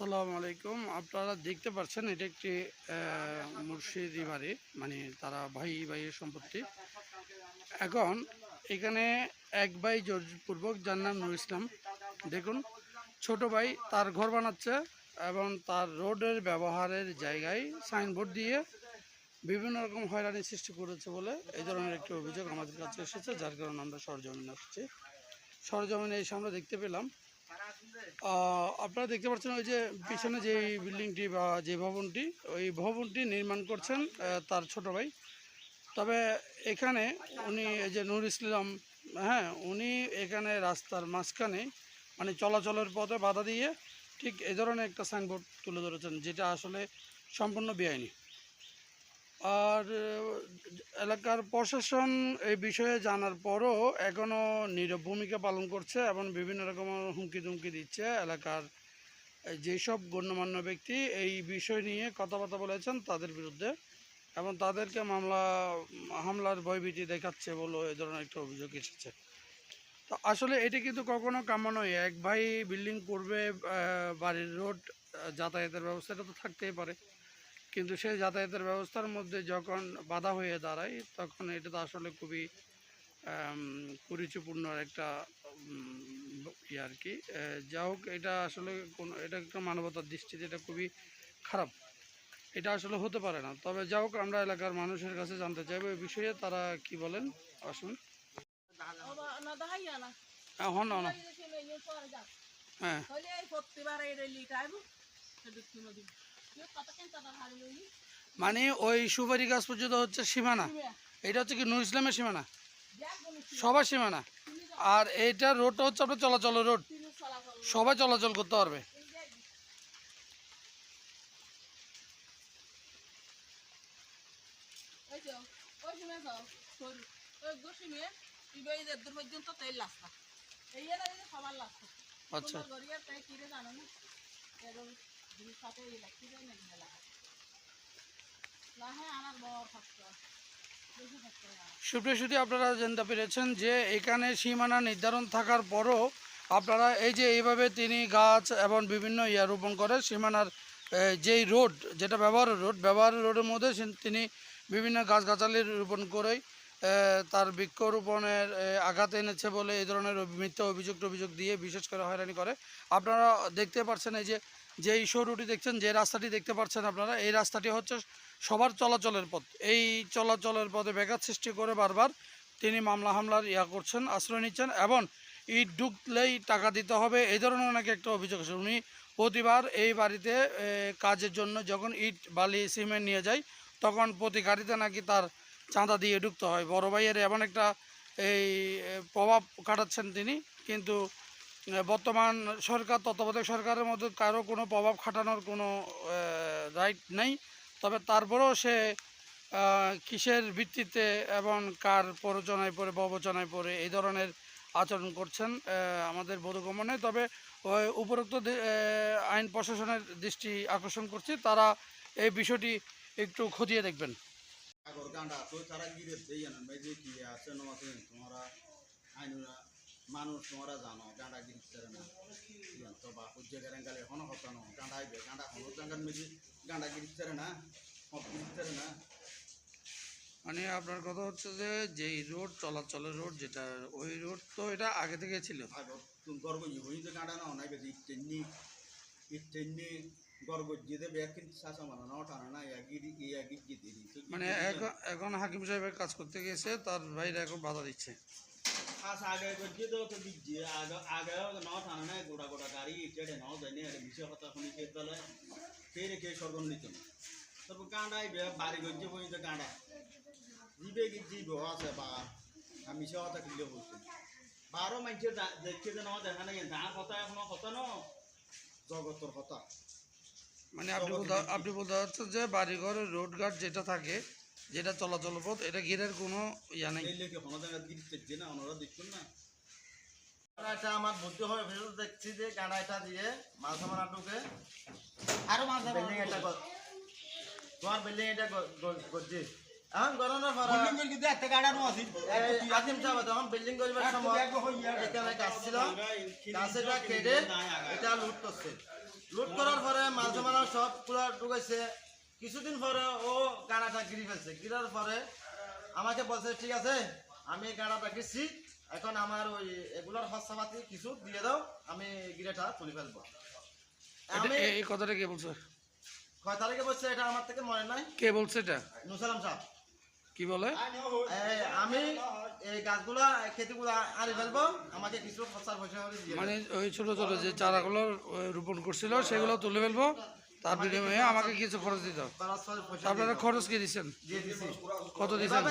আসসালামু আলাইকুম। আপনারা দেখতে পাচ্ছেন এটা একটি মুর্শিদি বাড়ি মানে তারা ভাই ভাইয়ের সম্পত্তি। এখন এখানে এক ভাই জোরপূর্বক যার নাম নুর ইসলাম। দেখুন, ছোট ভাই তার ঘর বানাচ্ছে এবং তার রোডের ব্যবহারের জায়গায় সাইনবোর্ড দিয়ে বিভিন্ন রকম হয়রানি সৃষ্টি করেছে বলে এই ধরনের একটি অভিযোগ আমাদের কাছে এসেছে, যার কারণে আমরা সরজমিনে আসছি। সরজমিনে এসে আমরা দেখতে পেলাম আপনারা দেখতে পাচ্ছেন ওই যে পিছনে যে বিল্ডিংটি বা যে ভবনটি, ওই ভবনটি নির্মাণ করছেন তার ছোট ভাই। তবে এখানে উনি এই যে নুর ইসলাম হ্যাঁ উনি এখানে রাস্তার মাঝখানে মানে চলাচলের পথে বাধা দিয়ে ঠিক এ ধরনের একটা সাইনবোর্ড তুলে ধরেছেন, যেটা আসলে সম্পূর্ণ বেআইনি। আর এলাকার প্রশাসন এই বিষয়ে জানার পরও এখনও নীরব ভূমিকা পালন করছে এবং বিভিন্ন রকম হুমকি ধুমকি দিচ্ছে এলাকার যেসব গণ্যমান্য ব্যক্তি। এই বিষয় নিয়ে কথাবার্তা বলেছেন তাদের বিরুদ্ধে এবং তাদেরকে মামলা, হামলার ভয়ভীতি দেখাচ্ছে বলে এ ধরনের একটা অভিযোগ এসেছে। তো আসলে এটা কিন্তু কখনো কাম্য নয়। এক ভাই বিল্ডিং করবে বাড়ির রোড যাতায়াতের ব্যবস্থা এটা তো থাকতেই পারে। কিন্তু সেই যাতায়াতের ব্যবস্থার মধ্যে যখন বাধা হয়ে দাঁড়ায় তখন এটা তো আসলে খুবই আম, কুরুচিপূর্ণ একটা ইয়ে আর কি। যা হোক এটা আসলে কোনো এটা একটা মানবতার দৃষ্টিতে এটা খুবই খারাপ। এটা আসলে হতে পারে না। তবে যা হোক আমরা এলাকার মানুষের কাছে জানতে চাইব এই বিষয়ে। তারা কি বলেন? আসুন। না না হ্যাঁ। মানে ওই সুপারি গাছ পর্যন্ত হচ্ছে সীমানা। এটা হচ্ছে কি নুর ইসলামের সীমানা? সবার সীমানা। আর এইটা রোডটা হচ্ছে আপনার চলাচল রোড সবাই চলাচল করতে পারবে। আচ্ছা। গড়িয়ার তাই কিরে জানো না এবং দুই সাথে ইলেকট্রিক নাকি মেলা লাহে বড় সুপ্রিয় সুদী আপনারা জানতে পেরেছেন যে এখানে সীমানা নির্ধারণ থাকার পরও আপনারা এই যে এইভাবে তিনি গাছ এবং বিভিন্ন ইয়া রোপণ করে, সীমানার যেই রোড, যেটা ব্যবহারের রোড ব্যবহারের রোডের মধ্যে তিনি বিভিন্ন গাছগাছালি রোপণ করেই তার বৃক্ষরোপণের আঘাত এনেছে বলে এই ধরনের মিথ্যা অভিযোগ অভিযোগ দিয়ে বিশেষ করে হয়রানি করে। আপনারা দেখতে পাচ্ছেন এই যে যেই সৌরটি দেখছেন, যে রাস্তাটি দেখতে পাচ্ছেন আপনারা, এই রাস্তাটি হচ্ছে সবার চলাচলের পথ। এই চলাচলের পথে ব্যাঘাত সৃষ্টি করে বারবার তিনি মামলা হামলার ইয়া করছেন, আশ্রয় নিচ্ছেন এবং ইট ঢুকলেই টাকা দিতে হবে। এই ধরনের নাকি একটা অভিযোগ আছে। উনি প্রতিবার এই বাড়িতে কাজের জন্য যখন ইট, বালি, সিমেন্ট নিয়ে যায়, তখন প্রতি গাড়িতে নাকি তার চাঁদা দিয়ে ঢুকতে হয়। বড় ভাইয়ের এমন একটা এই প্রভাব কাটাচ্ছেন তিনি। কিন্তু বর্তমান সরকার, তত্ত্বাবধায়ক সরকারের মধ্যে কারও কোনো প্রভাব খাটানোর কোনো রাইট নেই। তবে তারপরেও সে কিসের ভিত্তিতে এবং কার প্ররোচনায় পড়ে, প্রবচনায় পড়ে, এই ধরনের আচরণ করছেন আমাদের বোধগমনে তবে উপরোক্ত আইন প্রশাসনের দৃষ্টি আকর্ষণ করছি, তারা এই বিষয়টি একটু খতিয়ে দেখবেন। তো তারা দেই কি তোমরা আইনুরা মানুষ তোমরা জানো গান্ডা গিরি করে না। তো বা উজ্জে গেরেন গালে হন হতানো গান্ডা আইবে গান্ডা হন জাঙ্গান মেজে গান্ডা গিরি করে না হপ গিরি করে না। মানে আপনার কথা হচ্ছে যে যেই রোড চলাচলের রোড যেটা ওই রোড তো এটা আগে থেকে ছিল। গর্ব ই হই তো গান্ডা না নাই বেজি ইতেন্নি ইতেন্নি গর্ব জিদে ব্যাকিন সাসা মানা না ওঠানো না ইয়া গিরি ইয়া গিরি গিরি মানে এখন হাকিম সাহেবের কাজ করতে গেছে তার ভাইরা এখন বাধা দিচ্ছে। খাস আগে গজ্জে তো তো দিজি আগে আগে ন থানা না গোড়া গোড়া গাড়ি ইটেডে ন জানি আর বিষয় কথা শুনি কে দলে ফেরে কে সরগন নিত তারপর বে বাড়ি গজ্জে বই তো গাঁডা জিবে কি জিব আছে বা আমি সে কথা কিলে বলছি বারো মাইছে দেখছে যে ন দেখা নাই যা কথা এখন কথা ন জগতর কথা মানে আপনি বলতে আপনি বলতে চাচ্ছেন যে বাড়িঘরের রোড ঘাট যেটা থাকে যেটা চলাচল পথ এটা ঘিরের কোনো ইয়া নেই। এটা আমার বুদ্ধি হয়ে দেখছি যে গাড়াইটা দিয়ে মাছ মারা ঢুকে আরও মাছ বিল্ডিং এটা তোমার বিল্ডিং এটা গজ্জি এখন পরে বিল্ডিং কিন্তু একটা গাড়া নো আছে আজিম সাহেব তখন বিল্ডিং করবার সময় এখানে গাছ। ছিল গাছটা কেটে এটা লুট করছে। লুট করার পরে মাল জমানো সব পুরো ঢুকাইছে। কিছুদিন পরে ও গাড়াটা গিরি ফেলছে। গিরার পরে আমাকে বলছে ঠিক আছে আমি গাড়াটা গেছি এখন আমার ওই এগুলোর খরচাপাতি কিছু দিয়ে দাও আমি গিরাটা তুলে ফেলব। আমি এই কথাটা কে বলছে? কয় তারিখে বলছে এটা আমার থেকে মনে নাই। কে বলছে এটা? নুসালাম সাহেব কি বলে? আমি এই গাছগুলা খেতিগুলা আনি ফেলব। আমাকে কিছু খরচার পয়সা মানে ওই ছোট ছোট যে চারাগুলো রোপণ করছিল সেগুলো তুলে ফেলব। তার বিনিময়ে আমাকে কিছু খরচ দিতে হবে। আপনারা খরচ কি দিচ্ছেন? কত দিচ্ছেন?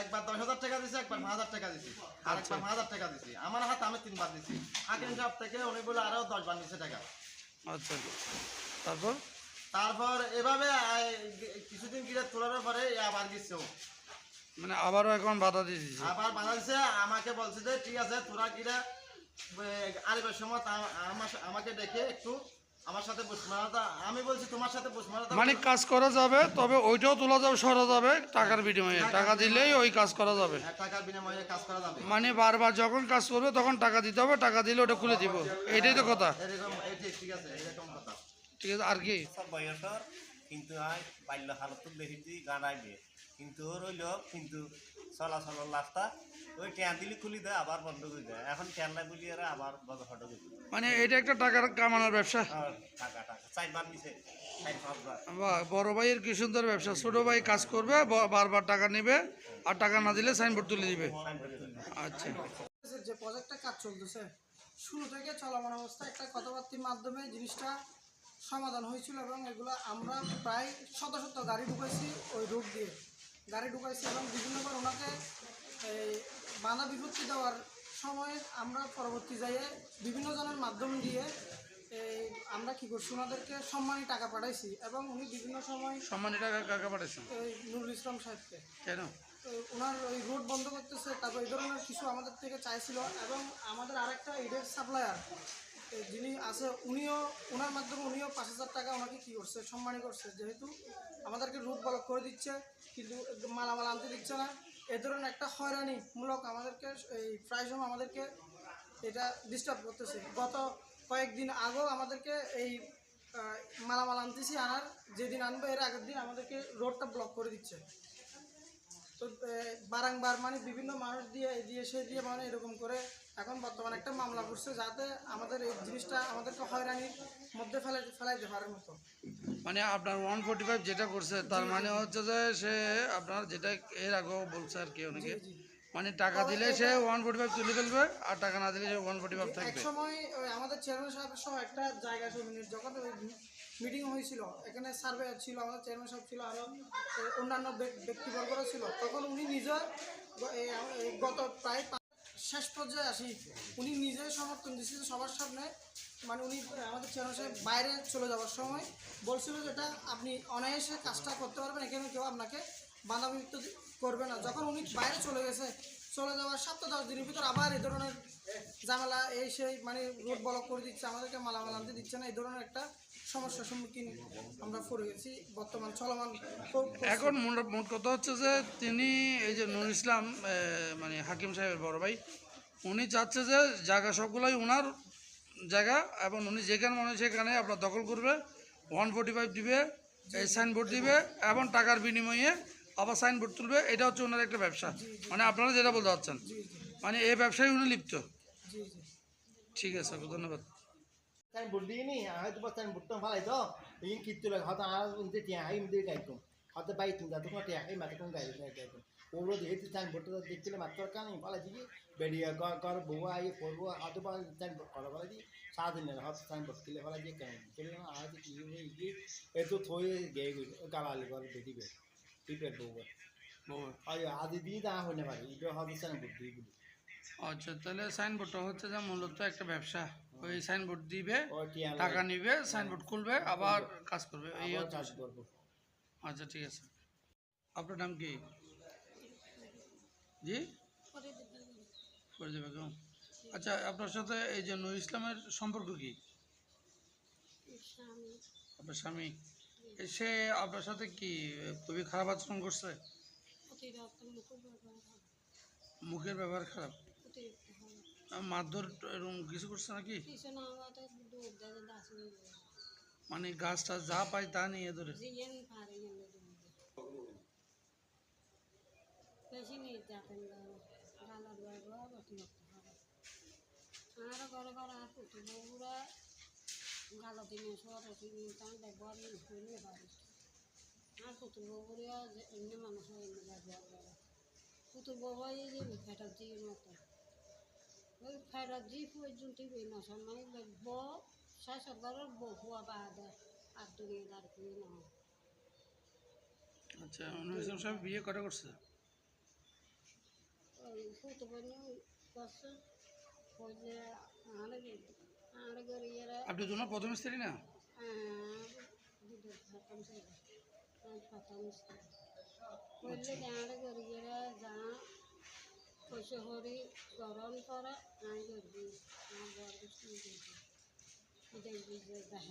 একবার দশ হাজার টাকা দিছি একবার পাঁচ হাজার টাকা দিছি। আর একবার পাঁচ হাজার টাকা দিছি। আমার হাত আমি তিনবার দিছি। হাকিম সাহেব থেকে উনি বলে আরও দশ বার টাকা। আচ্ছা। তারপর? তারপর এভাবে কিছুদিন গিরে তোলার পরে আবার গেছে মানে আবারও এখন বাধা দিয়ে দিচ্ছে আবার বাধা দিছে আমাকে বলছে যে ঠিক আছে তোরা গিরে আরিবার সময় আমাকে ডেকে একটু আমার সাথে আমি বলছি তোমার সাথে মানে কাজ করা যাবে তবে ওইটাও তোলা যাবে সরা যাবে টাকার বিনিময়ে। টাকা দিলেই ওই কাজ করা যাবে। টাকার বিনিময়ে কাজ করা যাবে। মানে বারবার যখন কাজ করবে তখন টাকা দিতে হবে টাকা দিলে ওটা খুলে দিব। এটাই তো কথা। এরকম ঠিক- আছে এরকম কথা। ঠিক আছে আর কি? কিন্তু আই বাল্য হালত দেখেছি গানাইবে কিন্তু ওর হইল কিন্তু চলাচল রাস্তা। ওই ট্যান দিলে খুলি দেয় আবার বন্ধ করে দেয় এখন ট্যান না বলি আর আবার বন্ধ ফটো করে মানে এটা একটা টাকার কামানোর ব্যবসা? আর টাকা টাকা। চারবার নিছে বাহ, বড় ভাইয়ের কি সুন্দর ব্যবসা? ছোট ভাই কাজ করবে বারবার টাকা নেবে আর টাকা না দিলে সাইনবোর্ড তুলে দিবে। আচ্ছা। যে প্রজেক্টটা কাজ চলতেছে শুরু থেকে চলমান অবস্থায় একটা কথাবার্তির মাধ্যমে জিনিসটা সমাধান হয়েছিল এবং এগুলো আমরা প্রায় শত শত গাড়ি ঢুকাইছি ওই রুট দিয়ে। গাড়ি ঢুকাইছি এবং বিভিন্নবার ওনাকে এই বাধা বিপত্তি দেওয়ার সময় আমরা পরবর্তী যাইয়ে বিভিন্ন জনের মাধ্যম দিয়ে আমরা কী করছি ওনাদেরকে সম্মানী টাকা পাঠাইছি এবং উনি বিভিন্ন সময় সম্মানী টাকা টাকা এই নুরুল ইসলাম সাহেবকে। কেন? ওনার ওই রোড বন্ধ করতেছে তারপর এই ধরনের কিছু আমাদের থেকে চাইছিল এবং আমাদের আরেকটা ইডের সাপ্লায়ার যিনি আছে, উনিও ওনার মাধ্যমে উনিও পাঁচ হাজার টাকা ওনাকে কী করছে, সম্মানী করছে, যেহেতু আমাদেরকে রুট ব্লক করে দিচ্ছে, কিন্তু মালামাল আনতে দিচ্ছে না। এ ধরনের একটা হয়রানিমূলক আমাদেরকে, এই প্রায় সময় আমাদেরকে এটা ডিস্টার্ব করতেছে। গত কয়েকদিন আগেও আমাদেরকে এই মালামাল আনতেছি আনার, যেদিন আনবে এর আগের দিন আমাদেরকে রোডটা ব্লক করে দিচ্ছে। তো বারংবার মানে বিভিন্ন মানুষ দিয়ে দিয়ে, সে দিয়ে মানে এরকম করে এখন বর্তমানে একটা মামলা করছে যাতে আমাদের এই জিনিসটা আমাদেরকে হয়রানির মধ্যে ফেলে ফেলাইতে পারার মতো। মানে আপনার ওয়ান ফোর্টি ফাইভ যেটা করছে তার মানে হচ্ছে যে সে আপনার যেটা এর আগেও বলছে আর কি অনেকে। মানে টাকা দিলে সে ওয়ান ফোর্টি ফাইভ তুলে ফেলবে আর টাকা না দিলে সে ওয়ান ফোর্টি ফাইভ এক থাকবে। সময় ওই আমাদের চেয়ারম্যান সাহেবের সহ একটা জায়গা ছিল মানে যখন মিটিং হয়েছিল। এখানে সার্ভে ছিল আমাদের চেয়ারম্যান সাহেব ছিল আরও অন্যান্য ব্যক- ব্যক্তিবর্গরা ছিল। তখন উনি নিজে গ- এই আম- এই গত প্রায় শেষ পর্যায়ে আসি। উনি নিজে সমর্থন দিচ্ছিল সবার সামনে। মানে উনি আমাদের চেয়ারম্যান বাইরে চলে যাওয়ার সময় বলছিল যেটা আপনি অনায়াসে কাজটা করতে পারবেন, এখানে কেউ আপনাকে বাধা বিপত্তি করবে না। যখন উনি বাইরে চলে গেছে, চলে যাওয়ার সপ্তাহ দশ দিনের ভিতর আবার এই ধরনের ঝামেলা, এই সেই মানে রোড ব্লক করে দিচ্ছে, আমাদেরকে মালামাল আনতে দিচ্ছে না। এই ধরনের একটা সমস্যার সম্মুখীন আমরা পড়ে গেছি বর্তমান চলমান এখন মোট- কথা হচ্ছে যে তিনি এই যে নুর ইসলাম মানে হাকিম সাহেবের বড় ভাই উনি চাচ্ছে যে জায়গা সবগুলোই ওনার জায়গা এবং উনি যেখানে মনে সেখানে আপনার দখল করবে ওয়ান ফোর্টি ফাইভ দিবে এই সাইনবোর্ড দিবে এবং টাকার বিনিময়ে আবার সাইনবোর্ড তুলবে এটা হচ্ছে ওনার একটা ব্যবসা। মানে আপনারা যেটা বলতে চাচ্ছেন। মানে এই ব্যবসায় উনি লিপ্ত। ঠিক আছে ধন্যবাদ। তাই বুদ্ধি নি হয়তো বা তাই বুদ্ধ ভালাই তো ইন কিত্তু লাগে হয়তো আর উনতে টিয়া আই উনতে গাইকুম হয়তো বাই তুমি যাতে কোনো টিয়া আই মাতে কোন গাই গাইকুম ওগুলো দিয়ে তাই বুদ্ধ দেখছিলে মাত্র কানি ভালো দিকে বেরিয়ে কর কর বউ আই করব হয়তো বা তাই করা ভালো দি সারাদিন হয়তো তাই বসলে ভালো দিয়ে কেন কেন আজ কি কি এ তো থই গে গালালি করে বেরিবে টিপের বউ আই আদি দিয়ে দা হনে পারে এটা হয়তো তাই বুদ্ধি বলি আচ্ছা তাহলে সাইনবোর্ডটা হচ্ছে যে মূলত একটা ব্যবসা ওই সাইনবোর্ড দিবে টাকা নিবে সাইনবোর্ড খুলবে আবার কাজ করবে এই আচ্ছা ঠিক আছে। আপনার নাম কি? জি? ফরিদা বেগম। আচ্ছা আপনার সাথে এই যে নুর ইসলামের সম্পর্ক কি? আপনার স্বামী? সে আপনার সাথে কি খুবই খারাপ আচরণ করছে? হয় মুখের ব্যবহার খারাপ। হয় মারধর এরকম কিছু করছে নাকি? দেয় মানে গাছটা যা পায় তা নিয়ে এনে দিন বেশি নিয়ে সরে তাই ব্যবহার পারে আর এমনি মানুষ এমনি ব্যবহার করে বউ এই যে ফেটার জির মতো ওই ফেটার জি পর্যন্ত না সময় ব শেষ ঘরের বহু আবাদ আর দুনিয়াদার কি না আচ্ছা মনির ইসলাম সাহেব বিয়ে করে করছে? ওই ফুটো বনে করছে হইলে আরে আরে করে এরা আপনি দুনো প্রথম স্ত্রী না? করে যা পয়সা হরি গরম করে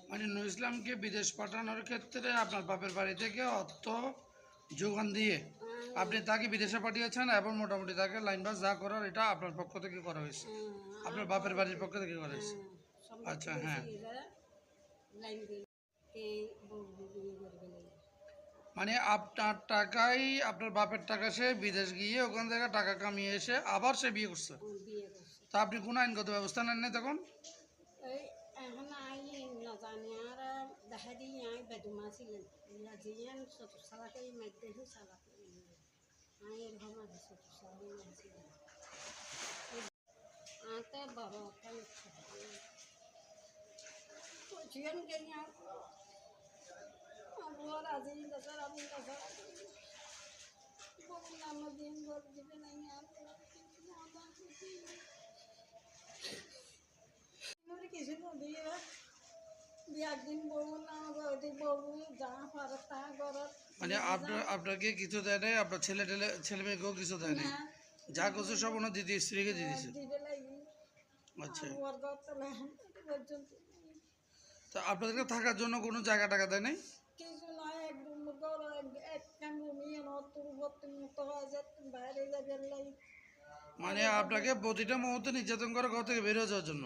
মানে নুর ইসলামকে বিদেশ পাঠানোর ক্ষেত্রে আপনার বাপের বাড়ি থেকে অর্থ যোগান দিয়ে আপনি তাকে বিদেশে পাঠিয়েছেন এবং মোটামুটি তাকে লাইন বাস যা করার এটা আপনার পক্ষ থেকে করা হয়েছে আপনার বাপের বাড়ির পক্ষ থেকে করা হয়েছে আচ্ছা, হ্যাঁ। লাইন দিয়ে এই বউ বিয়ে করবে না মানে আপনার টাকাই আপনার বাপের টাকা সে বিদেশ গিয়ে ওখান থেকে টাকা কামিয়ে এসে আবার সে বিয়ে করছে। তা আপনি কোনো আইনগত ব্যবস্থা নেন নাই তখন? এই না আজি আমি বলুন আমার দিন গর দিবে নাই কিছু নদী বিয়ার দিন বউ না যা পারে তা ঘরত মানে আপনার আপনাকে কিছু দেয় নাই আপনার ছেলে টেলে ছেলে মেয়েকেও কিছু দেয় নাই? যা কিছু সব ওনার দিদি স্ত্রীকে দিয়ে দিয়েছে আচ্ছা। তা আপনাদেরকে থাকার জন্য কোনো জায়গা টাকা দেয় নাই? বাইরে মানে আপনাকে প্রতিটা মুহূর্তে নির্যাতন করে ঘর থেকে বের হয়ে যাওয়ার জন্য?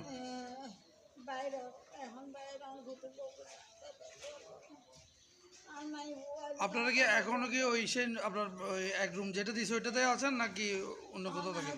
আপনারা কি এখনও কি ওই সেই আপনার এক রুম যেটা দিয়েছে ওইটাতে আছেন নাকি অন্য কোথাও থাকেন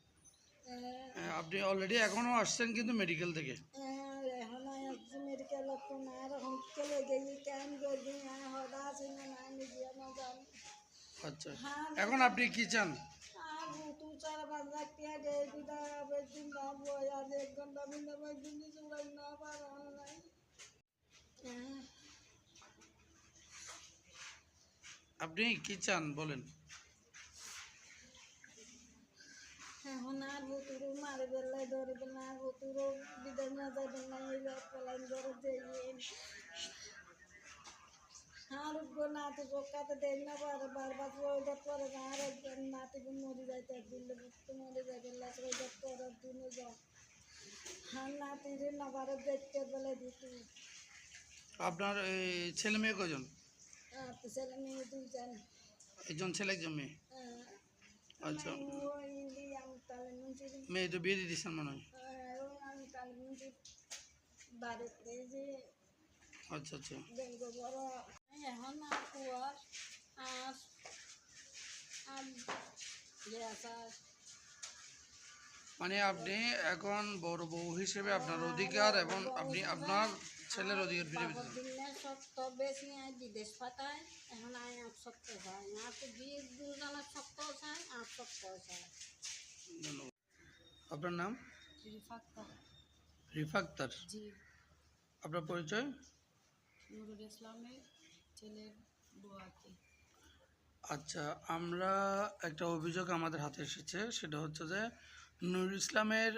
আপনি অলরেডি এখনও আসছেন কিন্তু মেডিকেল থেকে। এখন একটু মেডিকেল তো না এখন চলে গেলি কেন করবি? না হদা আছে না না নিজে না জানি। আচ্ছা এখন আপনি কি চান? পাঁচ লাখ টাকা গিয়ে দিদা বেদিন না বই আর এক ঘণ্টা বিন্দা বই দিন চুড়াই না পারে নাই আপনি কি চান বলেন এখন আর ভুতুরু মারি বেলাই ধরবে না ভুতুরু বিদায় না যাবে না এই পেলাইন ধরে দিয়ে আর নাতি পোকাতে দেখ না পারে বারবার ওইটা পরে আর একজন নাতি মরে যাইতে দিলে বুঝতে মরে যাবে লাগে ওইটা পরের দিনে যাও আর নাতি রে না পারে দেখতে বলে দিতি আপনার এই ছেলে মেয়ে কজন আর তো ছেলে মেয়ে দুইজন। একজন ছেলে একজন মেয়ে? আচ্ছা ওই আমি তালে মুঞ্চি মেয়ে তো বিয়ে দিয়ে দিচ্ছেন মনে হয় ওই আমি তালে মুঞ্চি বাড়িতে যে আচ্ছা আচ্ছা দেখব বড় এখন আর কুয়ার আর আর গ্যাস আর মানে আপনি এখন বড় বউ হিসেবে আপনার অধিকার এবং আপনি আপনার ছেলের অধিকার ফিরে বেশি আয় বিদেশ পাঠায় এখন আয় আট হয় আর তো বিয়ে দুজনের শক্ত চায় আট শক্ত চায়। ধন্যবাদ। আপনার নাম? রিফাক্তা রিফাক্তার। জি। আপনার পরিচয়? নুরুল ইসলামের ছেলের বুয়াকে আচ্ছা আমরা একটা অভিযোগ আমাদের হাতে এসেছে সেটা হচ্ছে যে নুরুল ইসলামের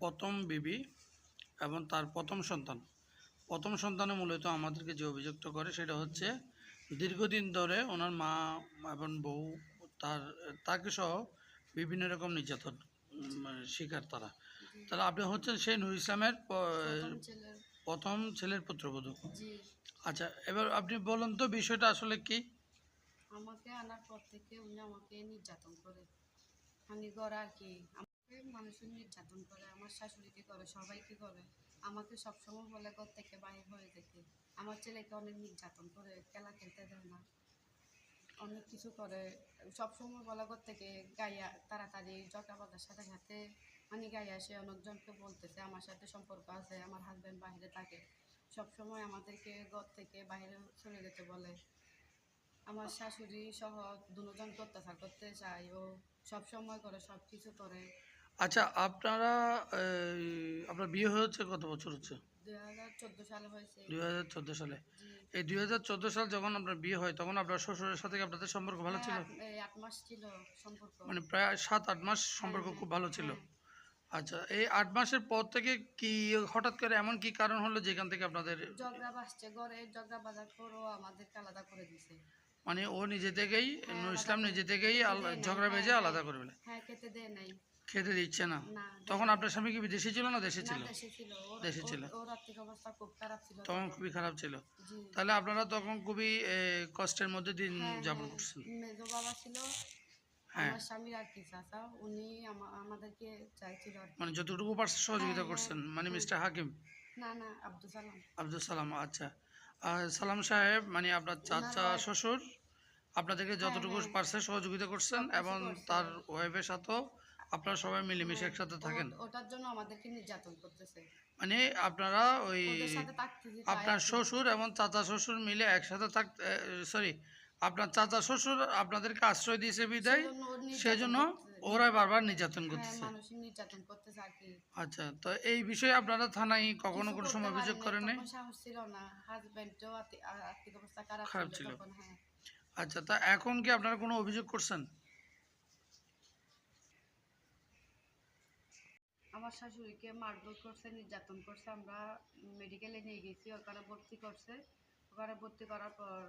প্রথম বিবি এবং তার প্রথম সন্তান। প্রথম সন্তানে মূলত আমাদেরকে যে অভিযুক্ত করে সেটা হচ্ছে দীর্ঘদিন ধরে ওনার মা এবং বউ তার তাকে সহ বিভিন্ন রকম নির্যাতন মানে শিকার তারা। তাহলে আপনি হচ্ছেন সেই নুরুল ইসলামের প্রথম ছেলের। পুত্রবধূ। আচ্ছা এবার আপনি বলুন তো বিষয়টা আসলে কি? আমাকে আনার পর থেকে উনি আমাকে নির্যাতন করে। মানে করে আর কি? আমাকে মানুষের নির্যাতন করে আমার শাশুড়িকে করে সবাইকে করে। আমাকে সবসময় বলে ঘর থেকে বাইরে হয়ে যেতে আমার ছেলেকে অনেক নির্যাতন করে, খেলা খেলতে দেয় না। অনেক কিছু করে। সবসময় বলে ঘর থেকে গাইয়া তাড়াতাড়ি জটাবাজার সাথে সাথে মানে গাইয়া সে অনেকজনকে বলতেছে, আমার সাথে সম্পর্ক আছে, আমার হাজব্যান্ড বাইরে থাকে। সবসময় আমাদেরকে ঘর থেকে বাইরে চলে যেতে বলে। আমার শাশুড়ি সহ দুজন অত্যাচার করতে চায় ও সব সময় করে সব কিছু করে। আচ্ছা আপনারা আপনার বিয়ে হয়েছে কত বছর হচ্ছে? দুই হাজার চোদ্দ সালে এই দুই হাজার চোদ্দ সাল যখন আপনার বিয়ে হয় তখন আপনার শ্বশুরের সাথে আপনাদের সম্পর্ক ভালো ছিল? হ্যাঁ, মানে প্রায় সাত আট মাস সম্পর্ক হ্যাঁ, খুব ভালো ছিল। হ্যাঁ। আচ্ছা এই আট মাসের পর থেকে কি হঠাৎ করে এমন কি কারণ হলো যেখান থেকে আপনাদের? মানে ও নিজে থেকেই ইসলাম নিজে থেকেই ঝগড়া বেজে আলাদা। করে ফেলে হ্যাঁ খেতে দেয় নাই। খেতে দিচ্ছে না। তখন আপনার স্বামী কি বিদেশি ছিল না? দেশে ছিল? দেশে ছিল। দেশে তখন খুবই খারাপ ছিল। তাহলে আপনারা তখন খুবই কষ্টের মধ্যে দিন হ্যাঁ, যাপন হ্যাঁ। করছেন বাবা ছিল। হ্যাঁ। মানে যতটুকু পারছে সহযোগিতা হ্যাঁ, করছেন। হ্যাঁ, মানে। মিস্টার হাকিম? না না আব্দুল সালাম। আচ্ছা। আর সালাম সাহেব মানে আপনার চাচা শ্বশুর আপনাদেরকে যতটুকু। পারছে সহযোগিতা করছেন এবং তার ওয়াইফের সাথেও আপনারা সবাই মিলেমিশে হ্যাঁ, একসাথে থাকেন? ওটার জন্য আমাদেরকে নির্যাতন করতেছে। মানে আপনারা ওই আপনার শ্বশুর এবং চাচা শ্বশুর মিলে একসাথে থাক সরি আপনার চাচা শ্বশুর আপনাদেরকে আশ্রয় দিয়েছে বিদায়। সেজন্য ওর বারবার নির্যাতন হ্যাঁ করতেছে। আচ্ছা তো এই বিষয়ে আপনারা থানায় কখনো কোনো সময় অভিযোগ করেন নাই খারাপ ছিল হ্যাঁ। আচ্ছা তা এখন কি আপনারা কোনো অভিযোগ করছেন? আমার শাশুড়িকে মারধর করছে, নির্যাতন করছে, আমরা মেডিকেলে নিয়ে গেছি ওখানে ভর্তি করছে। ওখানে ভর্তি করার পর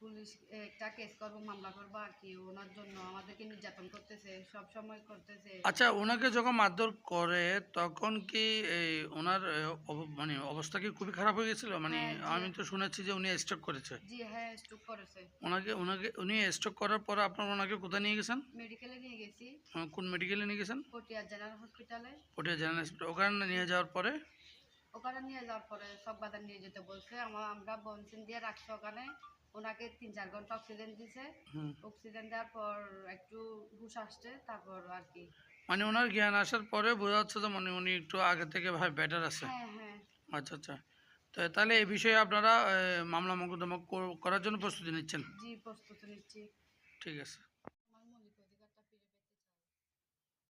পুলিশ একটা কেস করব মামলা করব আর কি ওনার জন্য আমাদেরকে নির্যাতন করতেছে সব সময় করতেছে। আচ্ছা ওনাকে যখন মারধর করে তখন কি এই ওনার মানে অবস্থা কি খুবই খারাপ হয়ে গেছিল? মানে হ্যাঁ, আমি তো শুনেছি যে উনি স্ট্রোক করেছে। জি হ্যাঁ স্ট্রোক করেছে। ওনাকে ওনাকে উনি স্ট্রোক করার পর আপনারা ওনাকে কোথায় নিয়ে গেছেন? মেডিকেলে নিয়ে গেছি। কোন মেডিকেলে নিয়ে গেছেন? পটিয়া জেনারেল হসপিটালে পটিয়া জেনারেল হসপিটাল ওখানে নিয়ে যাওয়ার পরে? ওখানে নিয়ে যাওয়ার পরে সব বাজার নিয়ে যেতে বলছে। আমার আমরা বনসিন দিয়ে রাখছি ওখানে। ওনাকে তিন চার ঘণ্টা অক্সিজেন দিছে। অক্সিজেন দেওয়ার পর একটু হুশ আসছে তারপর আর কি। মানে ওনার জ্ঞান আসার পরে বোঝা যাচ্ছে যে মানে উনি একটু আগে থেকে ভাই বেটার আছে। হ্যাঁ হ্যাঁ। আচ্ছা আচ্ছা। তো তাহলে এই বিষয়ে আপনারা মামলা মোকদ্দমা কর- করার জন্য প্রস্তুতি নিচ্ছেন? জি প্রস্তুতি নিচ্ছি। ঠিক আছে।